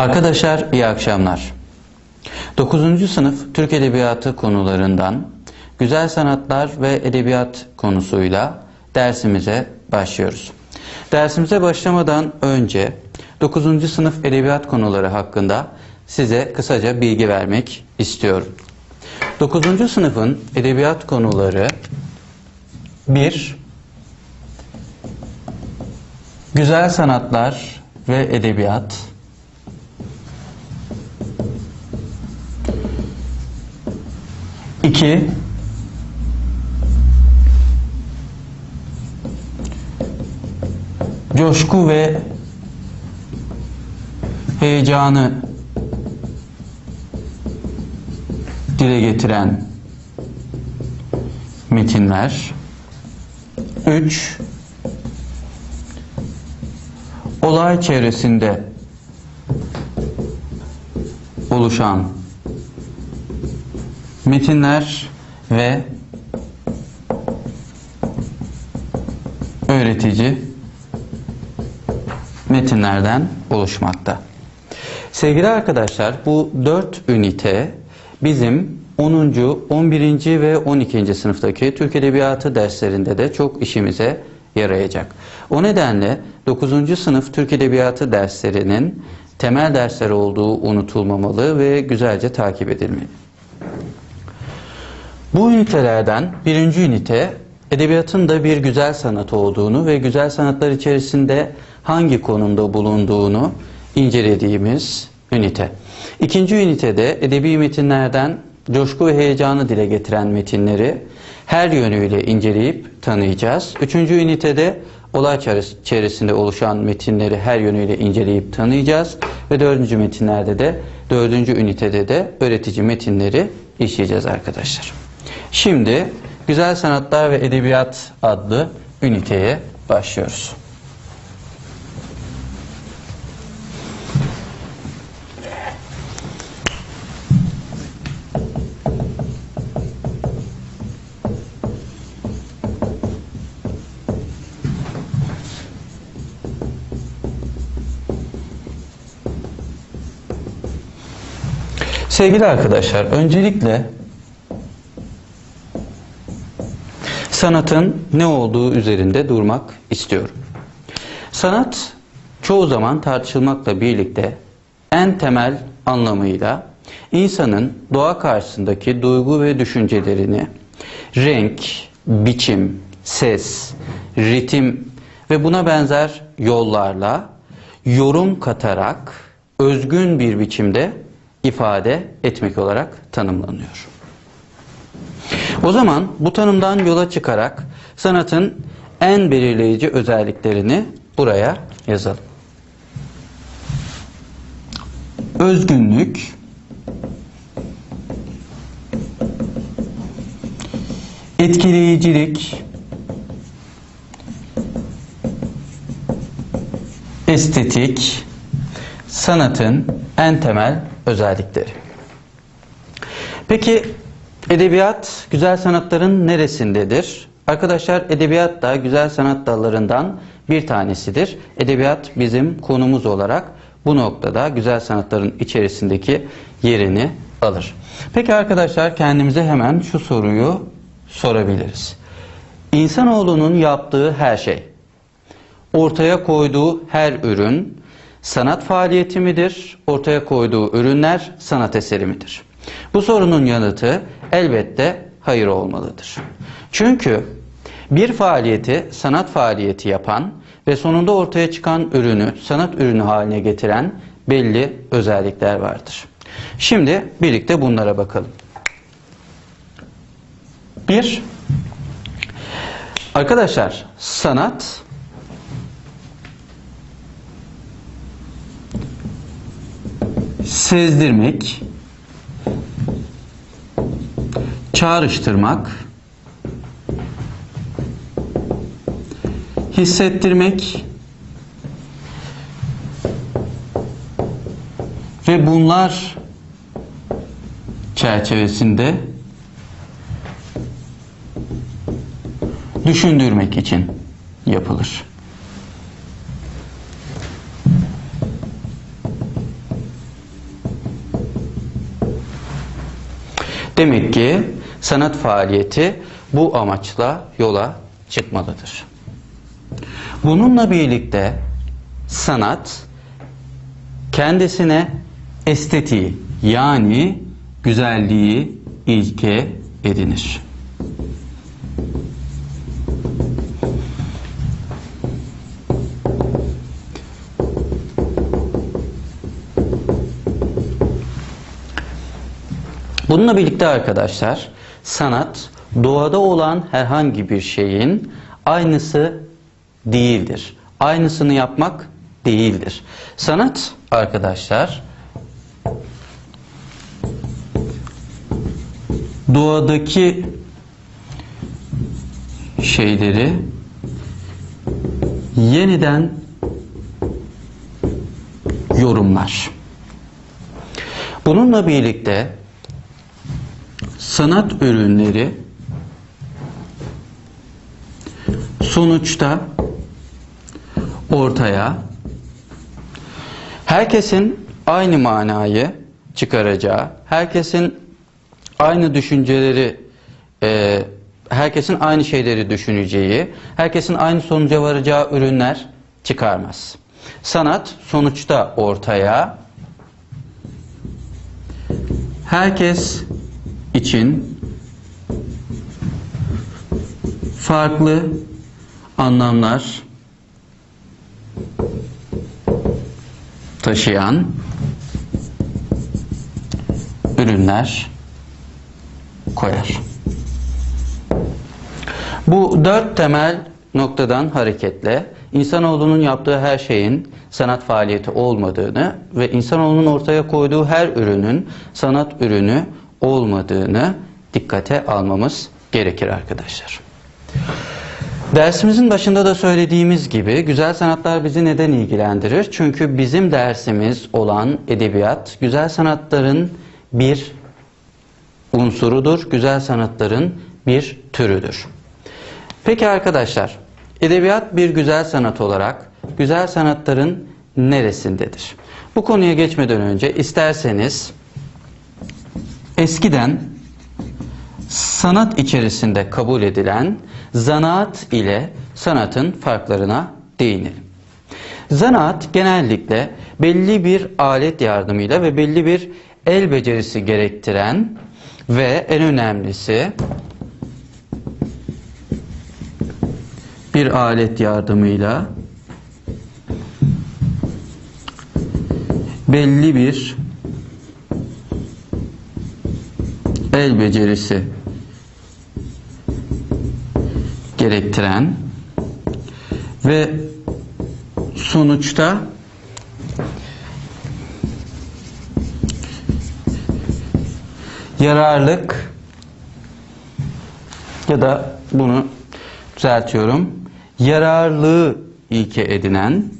Arkadaşlar iyi akşamlar. 9. sınıf Türk Edebiyatı konularından güzel sanatlar ve edebiyat konusuyla dersimize başlıyoruz. Dersimize başlamadan önce 9. sınıf edebiyat konuları hakkında size kısaca bilgi vermek istiyorum. 9. sınıfın edebiyat konuları 1. Güzel sanatlar ve edebiyat 2 Coşku ve heyecanı dile getiren metinler. 3 olay çevresinde oluşan metinler ve öğretici metinlerden oluşmakta. Sevgili arkadaşlar bu 4 ünite bizim 10. 11. ve 12. sınıftaki Türk Edebiyatı derslerinde de çok işimize yarayacak. O nedenle 9. sınıf Türk Edebiyatı derslerinin temel dersler olduğu unutulmamalı ve güzelce takip edilmeli. Bu ünitelerden birinci ünite edebiyatın da bir güzel sanat olduğunu ve güzel sanatlar içerisinde hangi konumda bulunduğunu incelediğimiz ünite. İkinci ünitede edebi metinlerden coşku ve heyecanı dile getiren metinleri her yönüyle inceleyip tanıyacağız. Üçüncü ünitede olay çevresinde oluşan metinleri her yönüyle inceleyip tanıyacağız. Ve dördüncü metinlerde de, dördüncü ünitede de öğretici metinleri işleyeceğiz arkadaşlar. Şimdi Güzel Sanatlar ve Edebiyat adlı üniteye başlıyoruz. Sevgili arkadaşlar, öncelikle sanatın ne olduğu üzerinde durmak istiyorum. Sanat çoğu zaman tartışılmakla birlikte en temel anlamıyla insanın doğa karşısındaki duygu ve düşüncelerini renk, biçim, ses, ritim ve buna benzer yollarla yorum katarak özgün bir biçimde ifade etmek olarak tanımlanıyor. O zaman bu tanımdan yola çıkarak sanatın en belirleyici özelliklerini buraya yazalım. Özgünlük, etkileyicilik, estetik, sanatın en temel özellikleri. Peki edebiyat güzel sanatların neresindedir? Arkadaşlar edebiyat da güzel sanat dallarından bir tanesidir. Edebiyat bizim konumuz olarak bu noktada güzel sanatların içerisindeki yerini alır. Peki arkadaşlar kendimize hemen şu soruyu sorabiliriz. İnsanoğlunun yaptığı her şey, ortaya koyduğu her ürün sanat faaliyeti midir? Ortaya koyduğu ürünler sanat eseri midir? Bu sorunun yanıtı elbette hayır olmalıdır. Çünkü bir faaliyeti sanat faaliyeti yapan ve sonunda ortaya çıkan ürünü sanat ürünü haline getiren belli özellikler vardır. Şimdi birlikte bunlara bakalım. Bir, arkadaşlar sanat sezdirmek, çağrıştırmak, hissettirmek ve bunlar çerçevesinde düşündürmek için yapılır. Demek ki sanat faaliyeti bu amaçla yola çıkmalıdır. Bununla birlikte sanat kendisine estetiği yani güzelliği ilke edinir. Bununla birlikte arkadaşlar sanat doğada olan herhangi bir şeyin aynısı değildir. Aynısını yapmak değildir. Sanat arkadaşlar doğadaki şeyleri yeniden yorumlar. Bununla birlikte sanat ürünleri sonuçta ortaya herkesin aynı manayı çıkaracağı, herkesin aynı düşünceleri, e, herkesin aynı şeyleri düşüneceği, herkesin aynı sonuca varacağı ürünler çıkarmaz. Sanat sonuçta ortaya herkes için farklı anlamlar taşıyan ürünler koyar. Bu dört temel noktadan hareketle insanoğlunun yaptığı her şeyin sanat faaliyeti olmadığını ve insanoğlunun ortaya koyduğu her ürünün sanat ürünü olmadığını dikkate almamız gerekir arkadaşlar. Dersimizin başında da söylediğimiz gibi güzel sanatlar bizi neden ilgilendirir? Çünkü bizim dersimiz olan edebiyat güzel sanatların bir unsurudur. Güzel sanatların bir türüdür. Peki arkadaşlar, edebiyat bir güzel sanat olarak güzel sanatların neresindedir? Bu konuya geçmeden önce isterseniz eskiden sanat içerisinde kabul edilen zanaat ile sanatın farklarına değinelim. Zanaat genellikle belli bir alet yardımıyla ve belli bir el becerisi gerektiren ve en önemlisi bir alet yardımıyla belli bir el becerisi gerektiren ve sonuçta yararlık ya da bunu düzeltiyorum. Yararlığı ilke edinen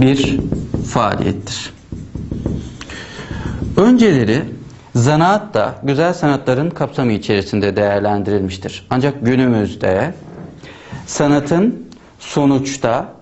bir faaliyettir. Önceleri zanaat da güzel sanatların kapsamı içerisinde değerlendirilmiştir. Ancak günümüzde sanatın sonuçta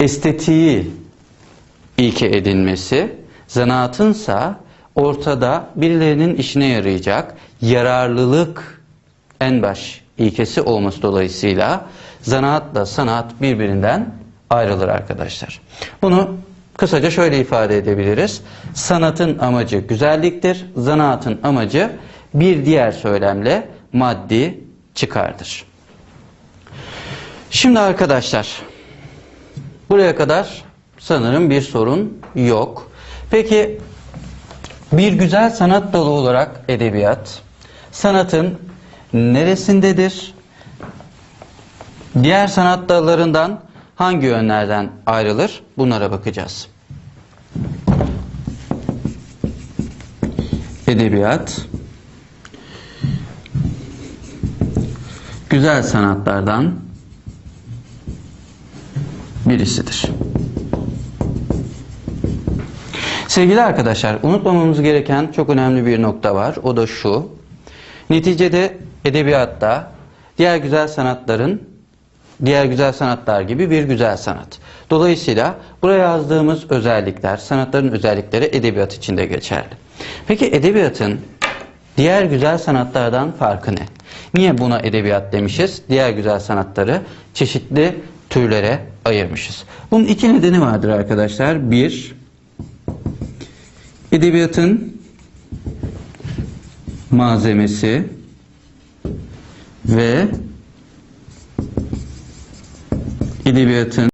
estetiği ilke edinmesi, zanaatınsa ortada birilerinin işine yarayacak yararlılık en baş ilkesi olması dolayısıyla zanaatla sanat birbirinden ayrılır arkadaşlar. Bunu kısaca şöyle ifade edebiliriz. Sanatın amacı güzelliktir, zanaatın amacı bir diğer söylemle maddi çıkardır. Şimdi arkadaşlar buraya kadar sanırım bir sorun yok. Peki bir güzel sanat dalı olarak edebiyat sanatın neresindedir? Diğer sanat dallarından hangi yönlerden ayrılır? Bunlara bakacağız. Edebiyat güzel sanatlardan birisidir. Sevgili arkadaşlar, unutmamamız gereken çok önemli bir nokta var. O da şu. Neticede edebiyatta diğer güzel sanatların diğer güzel sanatlar gibi bir güzel sanat. Dolayısıyla buraya yazdığımız özellikler, sanatların özellikleri edebiyat için de geçerli. Peki edebiyatın diğer güzel sanatlardan farkı ne? Niye buna edebiyat demişiz? Diğer güzel sanatları çeşitli türlere ayırmışız. Bunun iki nedeni vardır arkadaşlar. Bir, edebiyatın malzemesi ve edebiyatın